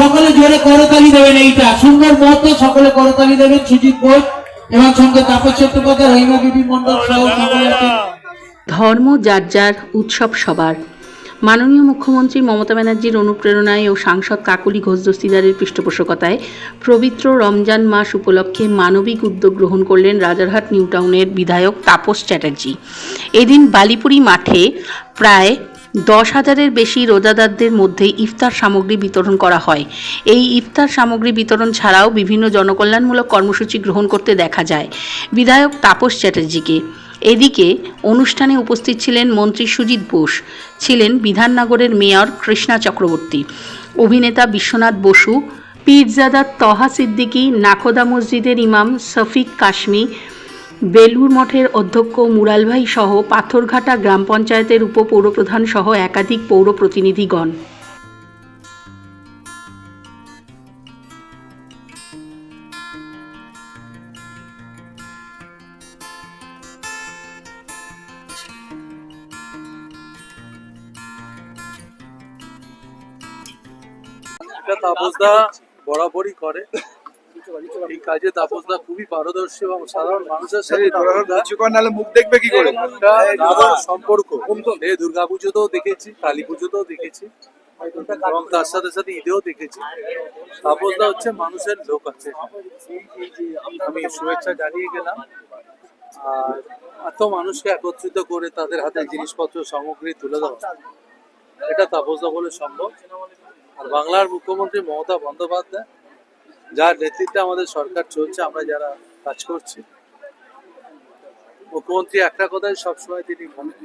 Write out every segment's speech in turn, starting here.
সকলে জোরে করতালি দেবেন এইটা। সুন্দর মতো সকলে করতালি দেবেন সুজিত বোস এবং সঙ্গে তাপস চট্টোপাধ্যায় রহিমা বিবি মন্ডল সহ ধর্ম যার যার উৎসব সবার। মাননীয় মুখ্যমন্ত্রী মমতা ব্যানার্জির অনুপ্রেরণায় ও সাংসদ কাকলি ঘোষ দস্তিদারের পৃষ্ঠপোষকতায় পবিত্র রমজান মাস উপলক্ষে মানবিক উদ্যোগ গ্রহণ করলেন রাজারহাট নিউটাউনের বিধায়ক তাপস চ্যাটার্জি। এদিন বালিপুরি মাঠে প্রায় দশ হাজারের বেশি রোজাদারদের মধ্যে ইফতার সামগ্রী বিতরণ করা হয়। এই ইফতার সামগ্রী বিতরণ ছাড়াও বিভিন্ন জনকল্যাণমূলক কর্মসূচি গ্রহণ করতে দেখা যায়। বিধায়ক তাপস চ্যাটার্জিকে। এদিকে অনুষ্ঠানে উপস্থিত ছিলেন মন্ত্রী সুজিত বোস, ছিলেন বিধাননগরের মেয়র কৃষ্ণা চক্রবর্তী, অভিনেতা বিশ্বনাথ বসু, পীরজাদা তহা সিদ্দিকী, নাখোদা মসজিদের ইমাম শফিক কাশমি বেলুর মঠের অধ্যক্ষ মুরাল ভাই সহ পাথরঘাটা গ্রাম পঞ্চায়েতের উপপৌরপ্রধান সহ একাধিক পৌর প্রতিনিধিগণ। বরাবরই করে। এই কাজে তাপসদা খুবই পারদর্শী এবং সাধারণ মানুষের সাথে কিছুক্ষণ নাহলে মুখ দেখবে কি করে? সম্পর্ক। এই দুর্গা পুজোতেও দেখেছি কালী পুজোতেও দেখেছি এবং তার সাথে সাথে ঈদেও দেখেছি। তাপসদা হচ্ছে মানুষের লোক আছে। আমি শুভেচ্ছা জানিয়ে গেলাম। আর এত মানুষকে একত্রিত করে তাদের হাতে জিনিসপত্র সামগ্রী তুলে দেওয়া এটা তাপসদা বলে সম্ভব। আর বাংলার মুখ্যমন্ত্রী মমতা বন্দ্যোপাধ্যায় যার নেতৃত্বে আমাদের সরকার চলছে, আমরা যারা কাজ করছি। মুখ্যমন্ত্রী একটা কথাই সবসময় তিনি বলেন,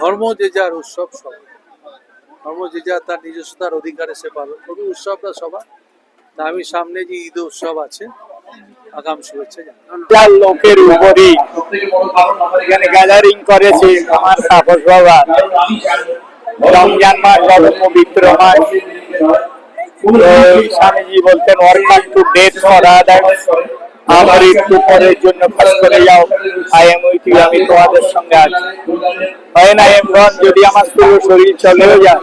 ধর্ম যে যার উৎসব সবার। ধর্ম যে যার তার নিজস্বতার অধিকারে সে পালন তবে উৎসবটা সবার। তা আমি সামনে যে ঈদ উৎসব আছে, আগাম শুভেচ্ছা জানাই। লোকের উপরই এখানে গ্যাদারিং করেছে আমার বাবা রমজান মাস পবিত্র মাস। স্বামীজি বলতেন worker to death for others আমার একটু পরের জন্য কাজ করে যাও। আই এম উইথ ইউ আমি তোমাদের সঙ্গে আছি। হয় না এম যদি আমার পুরো শরীর চলেও যায়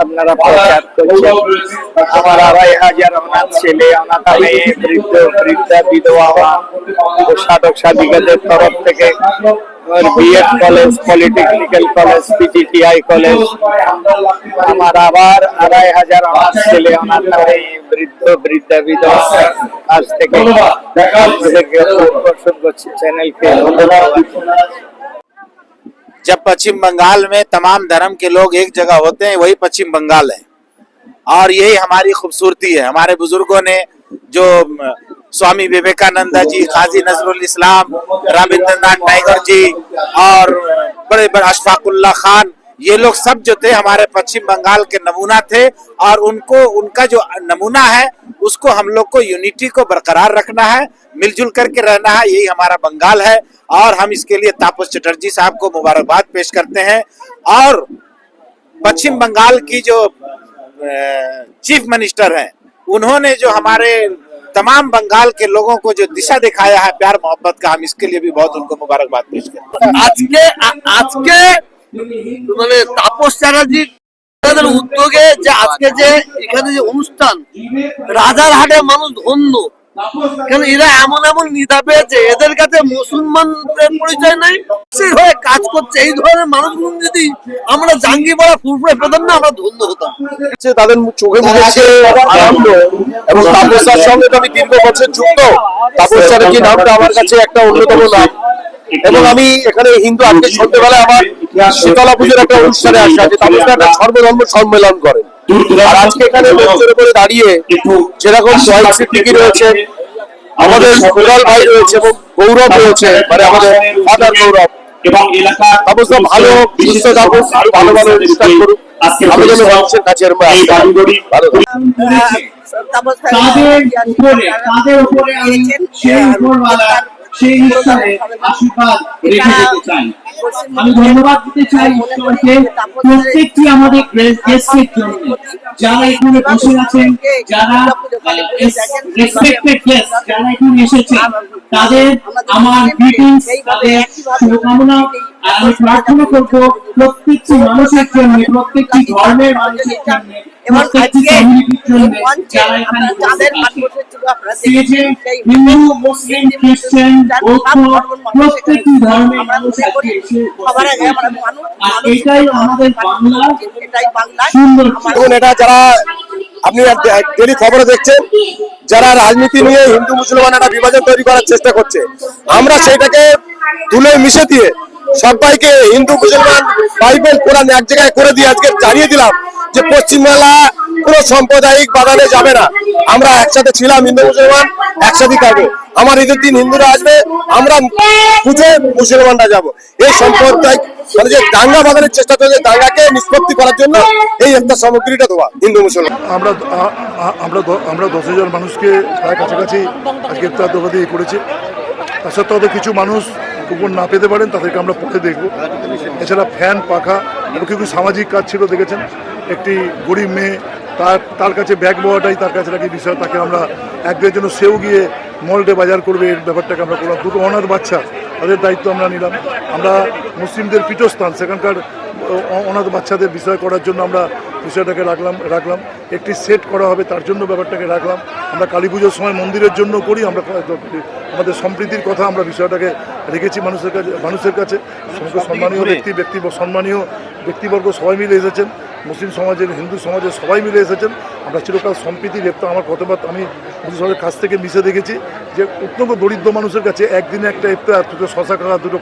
আপনারা প্রচার করছেন আমার আড়াই হাজার অনাথ ছেলে অনাথ মেয়ে বৃদ্ধ বৃদ্ধা বিধবা ও সাধক সাধিকাদের তরফ থেকে BEd college polytechnical college PGTI college আমার আবার আড়াই হাজার অনাথ ছেলে অনাথ মেয়ে বৃদ্ধ বৃদ্ধা বিধবা আজ থেকে আপনাদেরকে আকর্ষণ করছি চ্যানেলকে ধন্যবাদ जब पश्चिम बंगाल में तमाम धर्म के लोग एक जगह होते हैं, वही पश्चिम बंगाल है। और यही हमारी खूबसूरती है। हमारे बुज़ुर्गों ने जो स्वामी विवेकानंद जी, काजी नजरुल इस्लाम रविंद्रनाथ टैगोर जी और बड़े बड़े अशफाकुल्ला खान ये लोग सब जो थे हमारे पश्चिम बंगाल के नमूना थे और उनको, उनका जो नमूना है, उसको हम लोग को यूनिटी को बरकरार रखना है, मिलजुल करके रहना है, यही हमारा बंगाल है। और हम इसके लिए तापस चटर्जी साहब को मुबारकबाद पेश करते हैं। और पश्चिम बंगाल की जो चीफ मिनिस्टर हैं, उन्होंने जो हमारे तमाम बंगाल के लोगों को जो दिशा दिखाया है, प्यार मोहब्बत का, हम इसके लिए भी बहुत उनको मुबारकबाद पेश करते हैं। आज के आज के মানে তাপস চ্যাটার্জি তাদের উদ্যোগে যে আজকে যে এখানে যে অনুষ্ঠান রাজারহাটে মানুষ ধন্য। কারণ এরা এমন এমন নিদা পেয়েছে এদের কাছে মুসলমানদের পরিচয় নাই সেই হয়ে কাজ করছে। এই ধরনের মানুষগুলো যদি আমরা জাঙ্গি পড়া ফুরফুরে পেতাম না আমরা ধন্য হতাম। তাদের চোখে মুখে আনন্দ এবং তাপসার সঙ্গে তো আমি দীর্ঘ বছর যুক্ত। তাপস চ্যাটার্জি নামটা আমার কাছে একটা অন্যতম নাম। এবং আমি এখানে হিন্দু আজকে সন্ধ্যেবেলায় আমার শীতলা পুজোর একটা অনুষ্ঠানে আসা যে তাপসটা একটা সর্বধর্ম সম্মেলন করে। আর আজকে এখানে মঞ্চের উপরে দাঁড়িয়ে যেরকম জয় সিদ্দিকি রয়েছে আমাদের কুণাল ভাই রয়েছে এবং গৌরব রয়েছে মানে আমাদের ফাদার গৌরব। এবং এলাকা ভালো সুস্থ থাকুক ভালো ভালো অনুষ্ঠান করুক আমি যেন মানুষের কাছে। ভালো তাদের উপরে তাদের উপরে আমি সেই উপরওয়ালা সেই ঈশ্বরের আশীর্বাদ রেখে যেতে চাই। আমি ধন্যবাদ দিতে চাই ঈশ্বরকে প্রত্যেকটি আমাদের গেস্টের জন্য। যারা এখানে বসে আছেন, যারা রেসপেক্টেড গেস্ট যারা এখানে এসেছেন, তাদের আমার গ্রিটিংস তাদের শুভকামনা। আমি প্রার্থনা করব প্রত্যেকটি মানুষের জন্য প্রত্যেকটি ধর্মের মানুষের জন্য এবং আজকে যারা এখানে হিন্দু মুসলিম খ্রিস্টান প্রত্যেকটি ধর্মের মানুষ আজকে আর এটাই আমাদের বাংলা এটাই বাংলা সুন্দর দেখুন এটা যারা আপনি ডেলি খবরে দেখছেন যারা রাজনীতি নিয়ে হিন্দু মুসলমান একটা বিভাজন তৈরি করার চেষ্টা করছে আমরা সেটাকে তুলে মিশে দিয়ে সবাইকে হিন্দু, মুসলমান, বাইবেল, কোরআন এক জায়গায় করে দিয়ে আজকে জানিয়ে দিলাম যে পশ্চিমবাংলা কোনো সাম্প্রদায়িক বাগানে যাবে না। আমরা একসাথে ছিলাম হিন্দু, মুসলমান একসাথে থাকব। আমার ঈদের দিন হিন্দুরা আসবে, আমরা পুজো মুসলমানরা যাব। এই সাম্প্রদায়িক মানে যে দাঙ্গা বাগানের চেষ্টা চলছে, দাঙ্গাকে নিষ্পত্তি করার জন্য এই একটা সামগ্রীটা দেওয়া, হিন্দু, মুসলমান। আমরা আমরা আমরা দশ হাজার মানুষকে প্রায় কাছাকাছি আজকে দোকানে দিয়ে করেছি। তা সত্ত্বেও কিছু মানুষ উপর না পেতে পারেন, তাদেরকে আমরা পরে দেখব। এছাড়া ফ্যান পাখা এবং কিছু সামাজিক কাজ ছিল, দেখেছেন? একটি গরিব মেয়ে, তার তার কাছে ব্যাগ বওয়াটাই তার কাছে রাখি বিষয়, তাকে আমরা এক দুয়ের জন্য সেও গিয়ে মলটে বাজার করবে, এর ব্যাপারটাকে আমরা করলাম। দুটো অনাথ বাচ্চা, তাদের দায়িত্ব আমরা নিলাম। আমরা মুসলিমদের পীঠস্থান, সেখানকার অনাথ বাচ্চাদের বিষয় করার জন্য আমরা বিষয়টাকে রাখলাম রাখলাম। একটি সেট করা হবে তার জন্য ব্যাপারটাকে রাখলাম। আমরা কালী পুজোর সময় মন্দিরের জন্য করি আমরা আমাদের সম্প্রীতির কথা আমরা বিষয়টাকে রেখেছি মানুষের কাছে মানুষের কাছে। সমস্ত সম্মানীয় ব্যক্তি ব্যক্তি সম্মানীয় ব্যক্তিবর্গ সবাই মিলে এসেছেন। মুসলিম সমাজের, হিন্দু সমাজের সবাই মিলে এসেছেন। আমরা চিরকাল সম্প্রীতি রেপ্তা আমার কতবার আমি মুসলিম সমাজের কাছ থেকে মিশে দেখেছি যে অত্যন্ত দরিদ্র মানুষের কাছে একদিনে একটা ইফতার, দুটো শশা খাওয়া, দুটো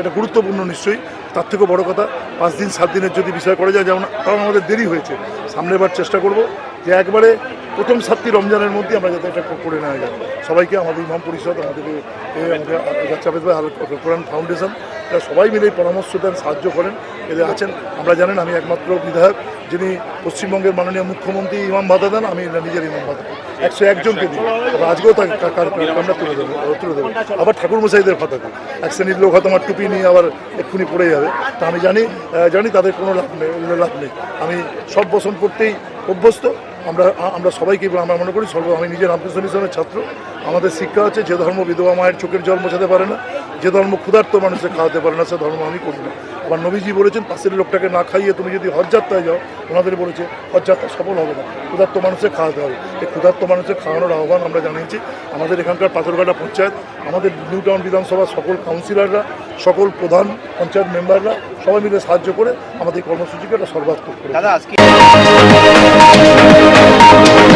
এটা গুরুত্বপূর্ণ নিশ্চয়ই। তার থেকেও বড় কথা, পাঁচ দিন, সাত দিনের যদি বিষয় করা যায়, যেমন কারণ আমাদের দেরি হয়েছে। সামনের বার চেষ্টা করব। যে একবারে প্রথম সাতটি রমজানের মধ্যে আমরা যাতে এটা করে নেওয়া যায়। সবাইকে আমাদের ইমাম পরিষদ, আমাদের কোরআন ফাউন্ডেশন, এরা সবাই মিলে পরামর্শ দেন, সাহায্য করেন। এদের আছেন, আমরা জানেন আমি একমাত্র বিধায়ক, যিনি পশ্চিমবঙ্গের মাননীয় মুখ্যমন্ত্রী ইমাম ভাতা দেন আমি নিজের ইমাম ভাতা। একশো একজনকে দিই। তবে আজকেও আমরা তুলে দেবো তুলে দেবো। আবার ঠাকুর মশাইদের ভাতা দিই। এক শ্রেণির লোক হয়তো আমার টুপি নিয়ে আবার এক্ষুনি পড়ে যাবে। তা আমি জানি জানি তাদের কোনো লাভ নেই লাভ নেই। আমি সব বসন করতেই অভ্যস্ত। আমরা আমরা সবাইকে আমরা মনে করি, সর্ব, আমি নিজে রামকৃষ্ণ মিশনের ছাত্র। আমাদের শিক্ষা আছে, যে ধর্ম বিধবা মায়ের চোখের জল মোছাতে পারে না, যে ধর্ম ক্ষুধার্ত মানুষের খাওয়াতে পারে না, সে ধর্ম আমি করি না। আবার নবীজি বলেছেন, পাশের লোকটাকে না খাইয়ে তুমি যদি হজযাত্রায় যাও, ওনাদের বলেছে, হজযাত্রা সফল হবে না, ক্ষুধার্ত মানুষের খাওয়াতে হবে। এই ক্ষুধার্ত মানুষের খাওয়ানোর আহ্বান আমরা জানিয়েছি। আমাদের এখানকার পাথরঘাটা পঞ্চায়েত, আমাদের নিউ টাউন বিধানসভার সকল কাউন্সিলররা, সকল প্রধান পঞ্চায়েত মেম্বাররা, সবাই মিলে সাহায্য করে আমাদের কর্মসূচিকে একটা সর্বাত্মক করে দাদা, আজকে Thank you.